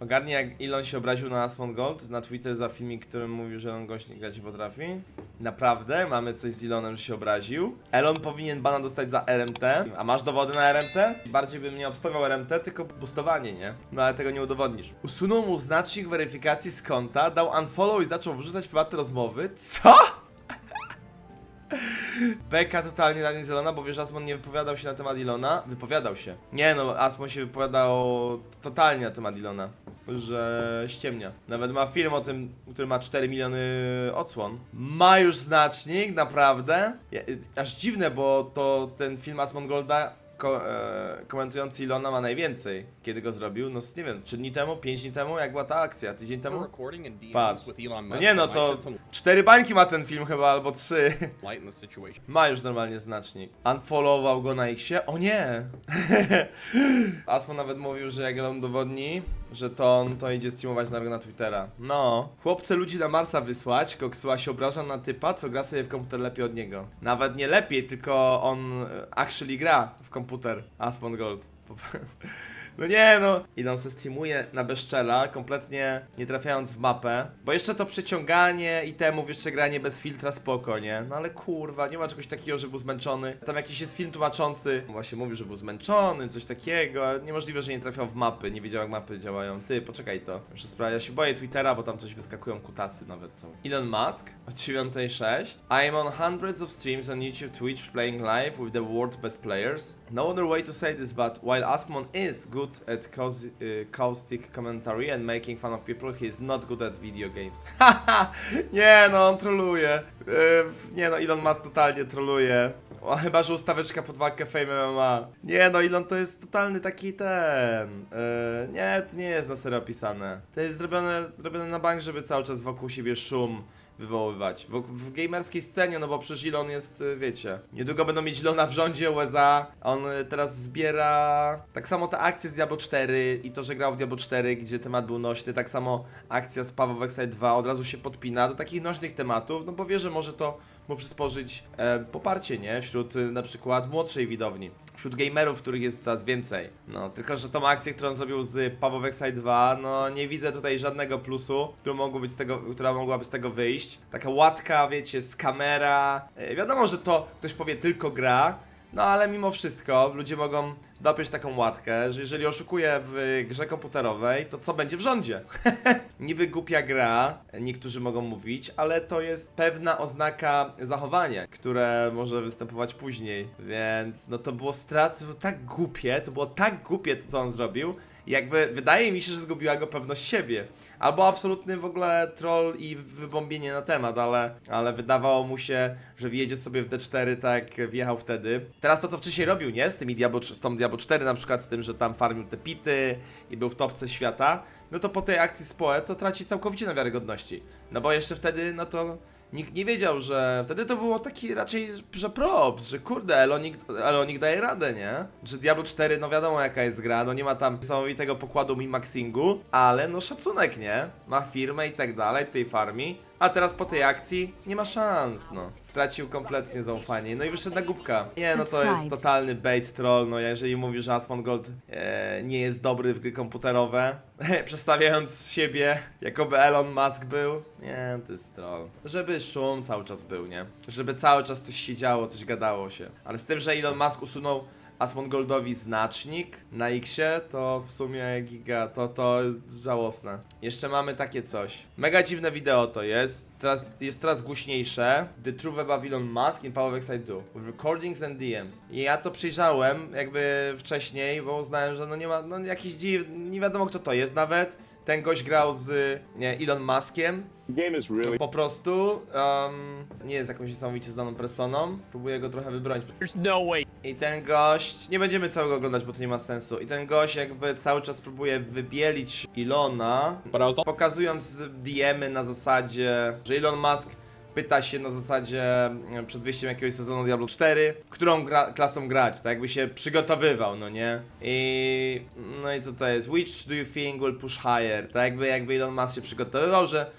Ogarnie jak Elon się obraził na Asmon Gold na Twitter za filmik, którym mówił, że Elon gość nie grać nie potrafi. Naprawdę? Mamy coś z Elonem, że się obraził. Elon powinien bana dostać za RMT. A masz dowody na RMT? Bardziej bym nie obstawiał RMT, tylko boostowanie, nie? No ale tego nie udowodnisz. Usunął mu znacznik weryfikacji z konta, dał unfollow i zaczął wrzucać prywatne rozmowy. Co? Beka totalnie na nic Elona, bo wiesz, Asmon nie wypowiadał się na temat Ilona. Wypowiadał się. Nie no, Asmon się wypowiadał totalnie na temat Ilona. Że ściemnia. Nawet ma film o tym, który ma 4 miliony odsłon. Ma już znacznik, naprawdę. Aż dziwne, bo to ten film Asmon Golda ko, e, komentujący Ilona ma najwięcej. Kiedy go zrobił? No nie wiem, 3 dni temu, 5 dni temu, jak była ta akcja? Tydzień temu? Patrz. No nie no, to shed some 4 bańki ma ten film chyba, albo 3. light in the situation. Ma już normalnie znacznik. Unfollowował go na Xie? O nie! Asmo nawet mówił, że jak on udowodni, że to on to idzie streamować na, na Twittera. No. Chłopce ludzi na Marsa wysłać, Koksuła się obraża na typa, co gra sobie w komputer lepiej od niego. Nawet nie lepiej, tylko on e, actually gra w komputer. Asmon Gold. No nie no! I on se streamuje na bezczela, kompletnie nie trafiając w mapę. Bo jeszcze to przeciąganie i temu jeszcze granie bez filtra spoko, nie? No ale kurwa, nie ma czegoś takiego, że był zmęczony. Tam jakiś jest film tłumaczący. Właśnie mówi, że był zmęczony, coś takiego. ale Niemożliwe, że nie trafiał w mapy, nie wiedział jak mapy działają. Ty, poczekaj to. Muszę sprawdzić. Ja się boję Twittera, bo tam coś wyskakują kutasy nawet. Elon Musk o 9.06 I am on hundreds of streams on YouTube, Twitch, playing live with the world's best players. No other way to say this, but while Askmon is good at caus- uh, caustic commentary and making fun of people, he is not good at video games. Haha! nie no, on troluje. Yy, nie no, Elon Musk totalnie troluje. O, chyba, że ustaweczka pod walkę Fame MMA. Nie no, Elon to jest totalny taki ten... Yy, nie, to nie jest na serio opisane. To jest zrobione, zrobione na bank, żeby cały czas wokół siebie szum wywoływać. W, w gamerskiej scenie, no bo przecież Elon jest, y, wiecie, niedługo będą mieć Elona w rządzie USA, on y, teraz zbiera tak samo te akcje z Diablo 4 i to, że grał w Diablo 4, gdzie temat był nośny, tak samo akcja z Paweł Wexide 2 od razu się podpina do takich nośnych tematów, no bo wie, że może to mu przysporzyć e, poparcie, nie? Wśród y, na przykład młodszej widowni. Wśród gamerów, których jest coraz więcej. No, tylko że tą akcję, którą zrobił z Paweł Wexide 2, no nie widzę tutaj żadnego plusu, który mogło być z tego, która mogłaby z tego wyjść. Taka łatka, wiecie, z kamera. E, wiadomo, że to ktoś powie tylko gra, no ale mimo wszystko ludzie mogą dopiąć taką łatkę, że jeżeli oszukuje w grze komputerowej, to co będzie w rządzie? Niby głupia gra, niektórzy mogą mówić, ale to jest pewna oznaka zachowania, które może występować później, więc no to było strat, to było tak głupie, to było tak głupie to co on zrobił, jakby wydaje mi się, że zgubiła go pewność siebie. Albo absolutny w ogóle troll i wybombienie na temat, ale, ale wydawało mu się, że wjedzie sobie w D4 tak wjechał wtedy. Teraz to co wcześniej robił, nie? Z tymi Diablo, z tą Diablo 4 na przykład, z tym, że tam farmił te pity i był w topce świata, no to po tej akcji z Poe to traci całkowicie na wiarygodności. No bo jeszcze wtedy, no to nikt nie wiedział, że wtedy to było taki raczej, że props, że kurde, Elonik, Elonik daje radę, nie? Że Diablo 4, no wiadomo jaka jest gra, no nie ma tam niesamowitego pokładu min-maxingu, ale no szacunek, nie? Ma firmę i tak dalej, tej farmi. A teraz po tej akcji nie ma szans, no. Stracił kompletnie zaufanie. No i wyszedł na głupka. Nie, no to jest totalny bait troll, no jeżeli mówisz, że Asmon Gold e, nie jest dobry w gry komputerowe, przedstawiając siebie, jakoby Elon Musk był, nie, to jest troll. Żeby szum cały czas był, nie? Żeby cały czas coś się działo, coś gadało się. Ale z tym, że Elon Musk usunął Asmon Goldowi znacznik na Xie, to w sumie giga, to to żałosne. Jeszcze mamy takie coś. Mega dziwne wideo to jest. Teraz jest coraz głośniejsze. The of Elon Musk in Power Excite 2. With recordings and DMs. I ja to przyjrzałem jakby wcześniej, bo uznałem, że no nie ma, no jakiś dziw, nie wiadomo kto to jest nawet. Ten gość grał z nie, Elon Muskiem, game is really po prostu um, nie jest jakąś niesamowicie znaną personą. Próbuję go trochę wybronić. There's no way. I ten gość, nie będziemy całego oglądać, bo to nie ma sensu. I ten gość jakby cały czas próbuje wybielić Ilona, pokazując DM-y na zasadzie, że Elon Musk pyta się na zasadzie mm, przed wyjściem jakiegoś sezonu Diablo 4, którą gra, klasą grać, tak jakby się przygotowywał, no nie? I no i co to jest? Which do you think will push higher? Tak jakby, jakby Elon Musk się przygotowywał, że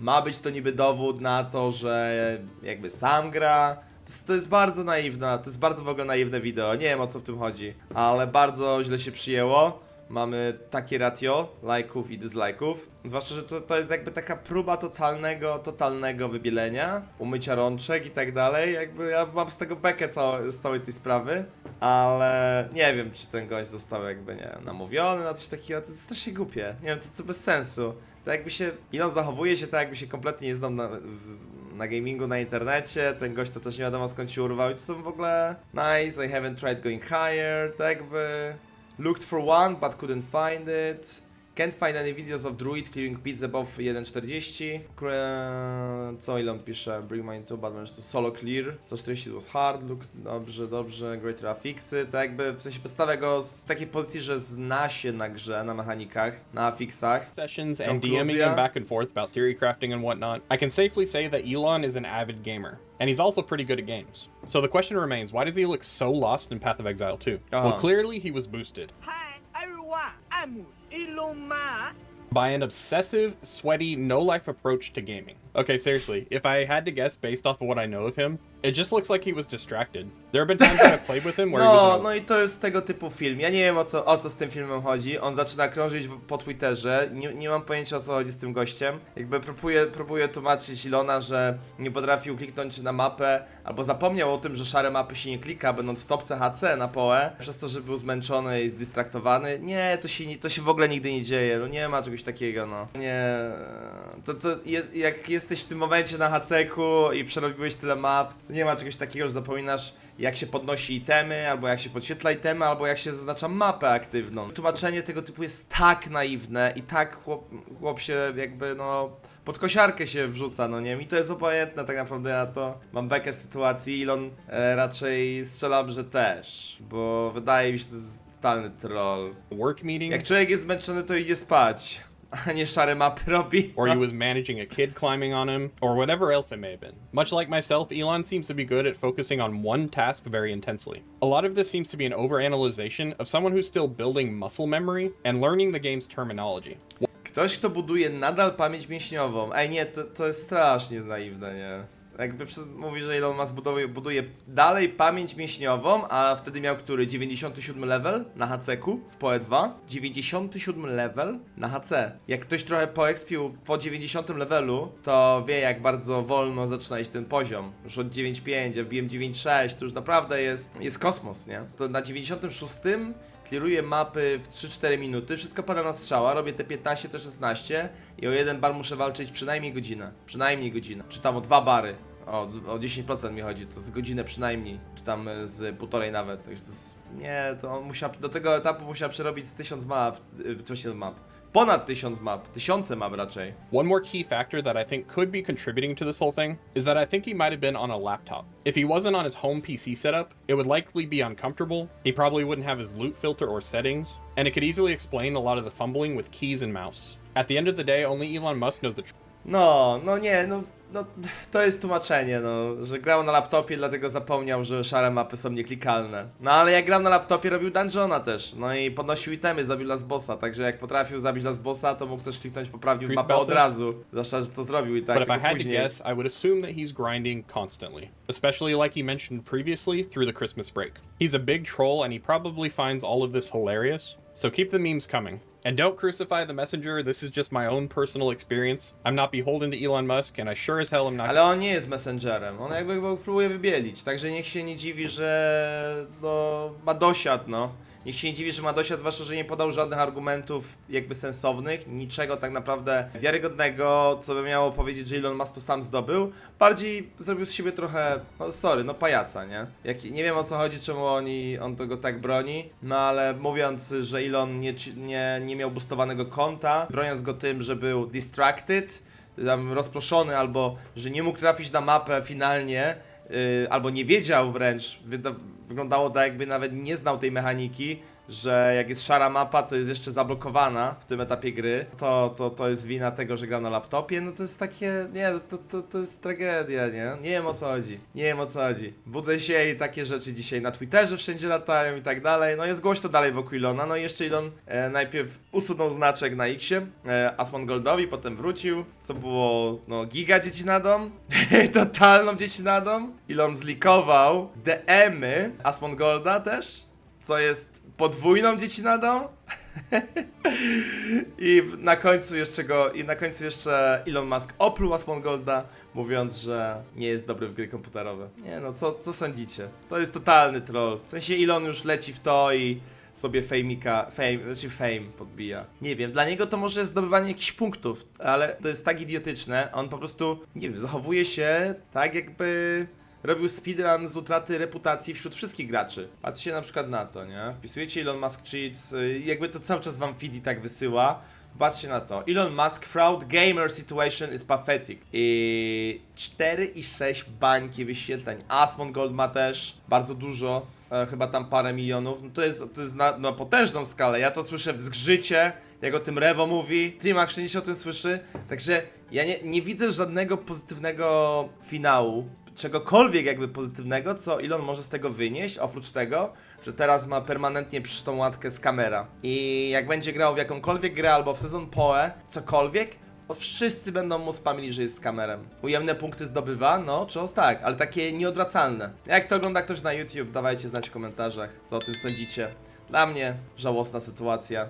ma być to niby dowód na to, że jakby sam gra. To jest, to jest bardzo naiwne, to jest bardzo w ogóle naiwne wideo, nie wiem o co w tym chodzi, ale bardzo źle się przyjęło. Mamy takie ratio lajków i dislajków. Zwłaszcza, że to, to jest jakby taka próba totalnego, totalnego wybielenia, umycia rączek i tak dalej. Jakby ja mam z tego bekę całe, z całej tej sprawy, ale nie wiem, czy ten gość został jakby, nie wiem, namówiony na coś takiego. To jest strasznie głupie. Nie wiem, to, to bez sensu. To jakby się, i on zachowuje się tak, jakby się kompletnie nie znał na, w, na gamingu, na internecie, ten gość to też nie wiadomo skąd się urwał i to są w ogóle nice, I haven't tried going higher, to jakby looked for one but couldn't find it. Can't find any videos of Druid clearing pits above 1.40. Kre- Co ile on pisze? Bring mine to bad to solo clear. 140 was hard, look dobrze, dobrze, great fixy. To jakby w sensie przedstawia go z takiej pozycji, że zna się na grze, na mechanikach, na fixach. sessions and Conclusia. DMing him back and forth about theory crafting and whatnot, I can safely say that Elon is an avid gamer, and he's also pretty good at games. So the question remains why does he look so lost in Path of Exile 2? Well, Uh-huh. clearly he was boosted Hi everyone, I'm Elon Musk. By an obsessive, sweaty, no life approach to gaming. Okay, seriously, if I had to guess based off of what I know of him, it just looks like he was distracted. There have been times that I've played with him where he No, was no a- i to jest tego typu film. Ja nie wiem o co, o co z tym filmem chodzi. On zaczyna krążyć w- po Twitterze. Nie, nie mam pojęcia o co chodzi z tym gościem. Jakby próbuje, próbuje tłumaczyć Ilona, że nie potrafił kliknąć na mapę, albo zapomniał o tym, że szare mapy się nie klika, będąc w topce HC na połę, przez to, że był zmęczony i zdistraktowany. Nie, to się, nie, to się w ogóle nigdy nie dzieje. No nie ma czegoś takiego, no. Nie. To, to jest, jak jesteś w tym momencie na HC-ku i przerobiłeś tyle map, nie ma czegoś takiego, że zapominasz jak się podnosi itemy, albo jak się podświetla itemy, albo jak się zaznacza mapę aktywną. Tłumaczenie tego typu jest tak naiwne i tak chłop, chłop się jakby no pod kosiarkę się wrzuca, no nie? Mi to jest obojętne tak naprawdę, ja to mam bekę z sytuacji, Elon e, raczej strzelam, że też, bo wydaje mi się, że to jest totalny troll. work meeting, Jak człowiek jest zmęczony, to idzie spać, a nie szare mapy robi. or he was managing a kid climbing on him, or whatever else it may have been. Much like myself, Elon seems to be good at focusing on one task very intensely. A lot of this seems to be an overanalyzation of someone who's still building muscle memory and learning the game's terminology. Ktoś, kto buduje nadal pamięć mięśniową. Ej, nie, to, to jest strasznie naiwne, nie? Jakby przez, mówi, że Elon Musk buduje, buduje dalej pamięć mięśniową, a wtedy miał który? 97 level na HC-ku w PoE 2? 97 level na HC. Jak ktoś trochę poekspił po 90 levelu, to wie jak bardzo wolno zaczyna iść ten poziom. Już od 9.5, ja wbiłem 9.6, to już naprawdę jest, jest kosmos, nie? To na 96 Clearuję mapy w 3-4 minuty, wszystko pada na strzała, robię te 15, te 16 i o jeden bar muszę walczyć przynajmniej godzinę. Przynajmniej godzinę. Czy tam o dwa bary. O, o 10% mi chodzi, to z godzinę przynajmniej, czy tam e, z półtorej nawet. To jest, nie, to on musiał, do tego etapu musiał przerobić z 1000 map, y, 1000 map. Ponad 1000 map, map raczej. One more key factor that I think could be contributing to this whole thing is that I think he might have been on a laptop. If he wasn't on his home PC setup, it would likely be uncomfortable. He probably wouldn't have his loot filter or settings, and it could easily explain a lot of the fumbling with keys and mouse. At the end of the day, only Elon Musk knows the truth. No, no nie, no, no to jest tłumaczenie, no, że grał na laptopie, dlatego zapomniał, że szare mapy są nieklikalne. No ale jak grał na laptopie, robił dungeona też, no i podnosił itemy, zabił las bossa, także jak potrafił zabić las bossa, to mógł też kliknąć, Truth mapę od razu. Zwłaszcza, że to zrobił i tak, but if I tylko had to później. guess, I would assume that he's grinding constantly, especially like he mentioned previously through the Christmas break. He's a big troll and he probably finds all of this hilarious, so keep the memes coming. And don't crucify the messenger, this is just my own personal experience. I'm not beholden to Elon Musk, and I sure as hell am not. Ale on nie jest messengerem, on jakby go próbuje wybielić, także niech się nie dziwi, że no, ma dosiad, no. Niech się nie dziwi, że ma dosiad, zwłaszcza, że nie podał żadnych argumentów jakby sensownych, niczego tak naprawdę wiarygodnego, co by miało powiedzieć, że Elon Musk to sam zdobył. Bardziej zrobił z siebie trochę, no sorry, no pajaca, nie? Jak, nie wiem o co chodzi, czemu oni, on tego tak broni, no ale mówiąc, że Elon nie, nie, nie miał boostowanego konta, broniąc go tym, że był distracted, tam rozproszony, albo że nie mógł trafić na mapę finalnie, albo nie wiedział wręcz, wyglądało tak jakby nawet nie znał tej mechaniki, że jak jest szara mapa, to jest jeszcze zablokowana w tym etapie gry, to, to, to jest wina tego, że gra na laptopie, no to jest takie, nie, to, to, to jest tragedia, nie? Nie wiem o co chodzi, nie wiem o co chodzi. Budzę się i takie rzeczy dzisiaj na Twitterze wszędzie latają i tak dalej, no jest głośno dalej wokół Ilona, no i jeszcze Ilon e, najpierw usunął znaczek na Xie, e, Asmon Goldowi, potem wrócił, co było, no, giga dziecinadą, totalną dziecinadą. Ilon zlikował DM-y Asmon Golda też, co jest podwójną dziecinadą. I na końcu jeszcze go, i na końcu jeszcze Elon Musk opluł Asmongolda, mówiąc, że nie jest dobry w gry komputerowe. Nie no, co, co sądzicie? To jest totalny troll. W sensie Elon już leci w to i sobie fejmika, fame, znaczy fame podbija. Nie wiem, dla niego to może jest zdobywanie jakichś punktów, ale to jest tak idiotyczne, on po prostu, nie wiem, zachowuje się tak jakby robił speedrun z utraty reputacji wśród wszystkich graczy. Patrzcie na przykład na to, nie? Wpisujecie Elon Musk cheats, y, jakby to cały czas wam feed i tak wysyła. Patrzcie na to. Elon Musk fraud gamer situation is pathetic. I 4,6 bańki wyświetleń. Asmon Gold ma też bardzo dużo, e, chyba tam parę milionów. No to jest, to jest na, na potężną skalę. Ja to słyszę w zgrzycie, jak o tym Rewo mówi. Trimax wszędzie się o tym słyszy. Także ja nie, nie widzę żadnego pozytywnego finału czegokolwiek jakby pozytywnego, co Elon może z tego wynieść, oprócz tego, że teraz ma permanentnie przy tą łatkę z kamera. I jak będzie grał w jakąkolwiek grę albo w sezon PoE, cokolwiek, wszyscy będą mu spamili, że jest z kamerem. Ujemne punkty zdobywa, no, czos tak, ale takie nieodwracalne. Jak to ogląda ktoś na YouTube, dawajcie znać w komentarzach, co o tym sądzicie. Dla mnie żałosna sytuacja.